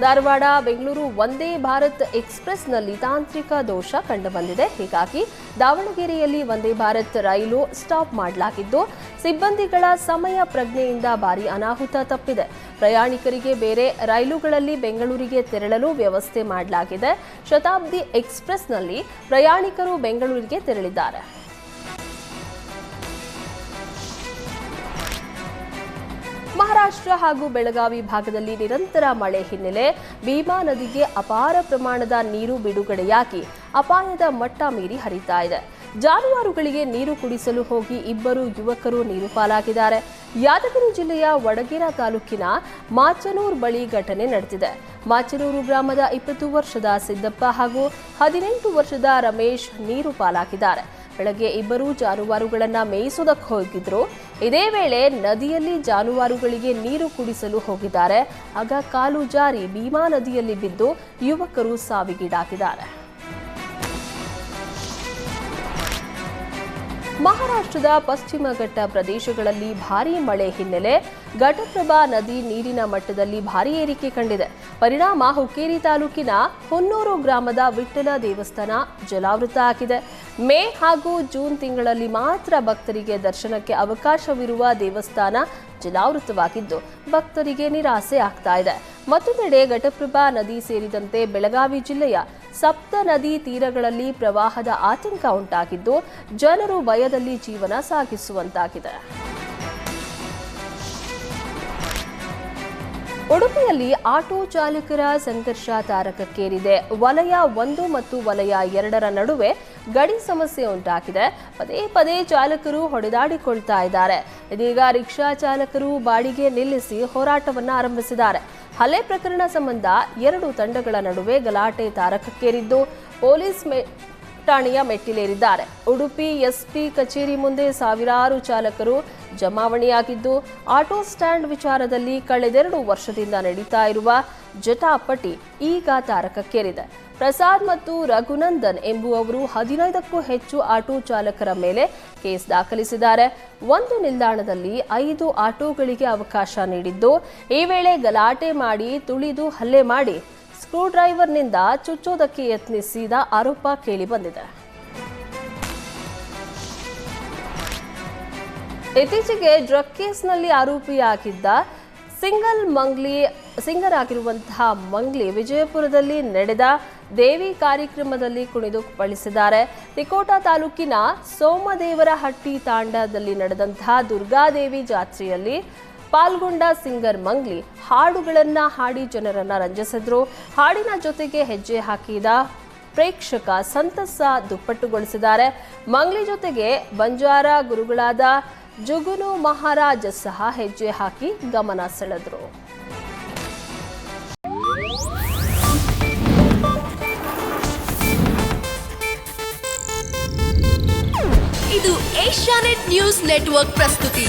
ಧಾರವಾಡ, ಬೆಂಗಳೂರು ವಂದೇ ಭಾರತ್ ಎಕ್ಸ್ಪ್ರೆಸ್ನಲ್ಲಿ ತಾಂತ್ರಿಕ ದೋಷ ಕಂಡುಬಂದಿದೆ. ಹೀಗಾಗಿ ದಾವಣಗೆರೆಯಲ್ಲಿ ವಂದೇ ಭಾರತ್ ರೈಲು ಸ್ಟಾಪ್ ಮಾಡಲಾಗಿದ್ದು, ಸಿಬ್ಬಂದಿಗಳ ಸಮಯ ಪ್ರಜ್ಞೆಯಿಂದ ಭಾರಿ ಅನಾಹುತ ತಪ್ಪಿದೆ. ಪ್ರಯಾಣಿಕರಿಗೆ ಬೇರೆ ರೈಲುಗಳಲ್ಲಿ ಬೆಂಗಳೂರಿಗೆ ತೆರಳಲು ವ್ಯವಸ್ಥೆ ಮಾಡಲಾಗಿದೆ. ಶತಾಬ್ದಿ ಎಕ್ಸ್ಪ್ರೆಸ್ನಲ್ಲಿ ಪ್ರಯಾಣಿಕರು ಬೆಂಗಳೂರಿಗೆ ತೆರಳಿದ್ದಾರೆ. ಮಹಾರಾಷ್ಟ್ರ ಹಾಗೂ ಬೆಳಗಾವಿ ಭಾಗದಲ್ಲಿ ನಿರಂತರ ಮಳೆ ಹಿನ್ನೆಲೆ. ಭೀಮಾ ನದಿಗೆ ಅಪಾರ ಪ್ರಮಾಣದ ನೀರು ಬಿಡುಗಡೆಯಾಗಿ ಅಪಾಯದ ಮಟ್ಟ ಮೀರಿ ಹರಿತಾ ಇದೆ. ಜಾನುವಾರುಗಳಿಗೆ ನೀರು ಕುಡಿಸಲು ಹೋಗಿ ಇಬ್ಬರು ಯುವಕರು ನೀರು ಪಾಲಾಗಿದ್ದಾರೆ. ಯಾದಗಿರಿ ಜಿಲ್ಲೆಯ ವಡಗೇರ ತಾಲೂಕಿನ ಮಾಚನೂರ್ ಬಳಿ ಘಟನೆ ನಡೆದಿದೆ. ಮಾಚನೂರು ಗ್ರಾಮದ ಇಪ್ಪತ್ತು ವರ್ಷದ ಸಿದ್ದಪ್ಪ ಹಾಗೂ ಹದಿನೆಂಟು ವರ್ಷದ ರಮೇಶ್ ನೀರು ಪಾಲಾಗಿದ್ದಾರೆ. ಬೆಳಗ್ಗೆ ಇಬ್ಬರು ಜಾನುವಾರುಗಳನ್ನು ಮೇಯಿಸೋದಕ್ಕೆ ಹೋಗಿದ್ರು. ಇದೇ ವೇಳೆ ನದಿಯಲ್ಲಿ ಜಾನುವಾರುಗಳಿಗೆ ನೀರು ಕುಡಿಸಲು ಹೋಗಿದ್ದಾರೆ. ಆಗ ಕಾಲು ಜಾರಿ ಭೀಮಾ ನದಿಯಲ್ಲಿ ಬಿದ್ದು ಯುವಕರು ಸಾವಿಗೀಡಾಗಿದ್ದಾರೆ. ಮಹಾರಾಷ್ಟ್ರದ ಪಶ್ಚಿಮ ಘಟ್ಟ ಪ್ರದೇಶಗಳಲ್ಲಿ ಭಾರೀ ಮಳೆ ಹಿನ್ನೆಲೆ. ಘಟಪ್ರಭಾ ನದಿ ನೀರಿನ ಮಟ್ಟದಲ್ಲಿ ಭಾರೀ ಏರಿಕೆ ಕಂಡಿದೆ. ಪರಿಣಾಮ ಹುಕ್ಕೇರಿ ತಾಲೂಕಿನ ಹೊನ್ನೂರು ಗ್ರಾಮದ ವಿಠ್ಠಲ ದೇವಸ್ಥಾನ ಜಲಾವೃತ ಆಗಿದೆ. ಮೇ ಹಾಗೂ ಜೂನ್ ತಿಂಗಳಲ್ಲಿ ಮಾತ್ರ ಭಕ್ತರಿಗೆ ದರ್ಶನಕ್ಕೆ ಅವಕಾಶವಿರುವ ದೇವಸ್ಥಾನ ಜಲಾವೃತವಾಗಿದ್ದು, ಭಕ್ತರಿಗೆ ನಿರಾಸೆ ಆಗ್ತಾ ಇದೆ. ಮತ್ತೊಂದೆಡೆ ಘಟಪ್ರಭಾ ನದಿ ಸೇರಿದಂತೆ ಬೆಳಗಾವಿ ಜಿಲ್ಲೆಯ ಸಪ್ತ ನದಿ ತೀರಗಳಲ್ಲಿ ಪ್ರವಾಹದ ಆತಂಕ ಉಂಟಾಗಿದ್ದು, ಜನರು ಭಯದಲ್ಲಿ ಜೀವನ ಸಾಗಿಸುವಂತಾಗಿದೆ. ಉಡುಪಿಯಲ್ಲಿ ಆಟೋ ಚಾಲಕರ ಸಂಘರ್ಷ ತಾರಕಕ್ಕೇರಿದೆ. ವಲಯ ಒಂದು ಮತ್ತು ವಲಯ ಎರಡರ ನಡುವೆ ಗಡಿ ಸಮಸ್ಯೆ ಉಂಟಾಗಿದೆ. ಪದೇ ಪದೇ ಚಾಲಕರು ಹೊಡೆದಾಡಿಕೊಳ್ತಾ ಇದ್ದಾರೆ. ಇದೀಗ ರಿಕ್ಷಾ ಚಾಲಕರು ಬಾಡಿಗೆ ನಿಲ್ಲಿಸಿ ಹೋರಾಟವನ್ನು ಆರಂಭಿಸಿದ್ದಾರೆ. ಹಲ್ಲೆ ಪ್ರಕರಣ ಸಂಬಂಧ ಎರಡು ತಂಡಗಳ ನಡುವೆ ಗಲಾಟೆ ತಾರಕಕ್ಕೇರಿದ್ದು ಪೊಲೀಸ್ ಠಾಣೆಯ ಮೆಟ್ಟಿಲೇರಿದ್ದಾರೆ. ಉಡುಪಿ ಎಸ್ಪಿ ಕಚೇರಿ ಮುಂದೆ ಸಾವಿರಾರು ಚಾಲಕರು ಜಮಾವಣೆಯಾಗಿದ್ದು, ಆಟೋ ಸ್ಟ್ಯಾಂಡ್ ವಿಚಾರದಲ್ಲಿ ಕಳೆದೆರಡು ವರ್ಷದಿಂದ ನಡೀತಾ ಇರುವ ಜಟಾಪಟಿ ಈಗ ತಾರಕಕ್ಕೇರಿದೆ. ಪ್ರಸಾದ್ ಮತ್ತು ರಘುನಂದನ್ ಎಂಬುವವರು ಹದಿನೈದಕ್ಕೂ ಹೆಚ್ಚು ಆಟೋ ಚಾಲಕರ ಮೇಲೆ ಕೇಸ್ ದಾಖಲಿಸಿದ್ದಾರೆ. ಒಂದು ನಿಲ್ದಾಣದಲ್ಲಿ ಐದು ಆಟೋಗಳಿಗೆ ಅವಕಾಶ ನೀಡಿದ್ದು, ಈ ವೇಳೆ ಗಲಾಟೆ ಮಾಡಿ, ತುಳಿದು ಹಲ್ಲೆ ಮಾಡಿ ಸ್ಕ್ರೂ ಡ್ರೈವರ್ನಿಂದ ಚುಚ್ಚೋದಕ್ಕೆ ಯತ್ನಿಸಿದ ಆರೋಪ ಕೇಳಿಬಂದಿದೆ. ಇತ್ತೀಚೆಗೆ ಡ್ರಗ್ ಕೇಸ್ನಲ್ಲಿ ಆರೋಪಿಯಾಗಿದ್ದ ಸಿಂಗಲ್ ಮಂಗ್ಲಿ ಸಿಂಗರ್ ಆಗಿರುವಂತಹ ಮಂಗ್ಲಿ ವಿಜಯಪುರದಲ್ಲಿ ನಡೆದ ದೇವಿ ಕಾರ್ಯಕ್ರಮದಲ್ಲಿ ಕುಣಿದು ಬಳಸಿದ್ದಾರೆ. ತಿಕೋಟಾ ತಾಲೂಕಿನ ಸೋಮದೇವರಹಟ್ಟಿ ತಾಂಡದಲ್ಲಿ ನಡೆದಂತಹ ದುರ್ಗಾದೇವಿ ಜಾತ್ರೆಯಲ್ಲಿ ಪಾಲ್ಗೊಂಡ ಸಿಂಗರ್ ಮಂಗ್ಲಿ ಹಾಡುಗಳನ್ನ ಹಾಡಿ ಜನರನ್ನ ರಂಜಿಸಿದ್ರು. ಹಾಡಿನ ಜೊತೆಗೆ ಹೆಜ್ಜೆ ಹಾಕಿದ ಪ್ರೇಕ್ಷಕ ಸಂತಸ ದುಪ್ಪಟ್ಟುಗೊಳಿಸಿದ್ದಾರೆ. ಮಂಗ್ಲಿ ಜೊತೆಗೆ ಬಂಜಾರ ಗುರುಗಳಾದ ಜುಗುನು ಮಹಾರಾಜ್ ಸಹ ಹೆಜ್ಜೆ ಹಾಕಿ ಗಮನ ಸೆಳೆದ್ರು. ಇದು ಏಷ್ಯಾನೆಟ್ ನ್ಯೂಸ್ ನೆಟ್ವರ್ಕ್ ಪ್ರಸ್ತುತಿ.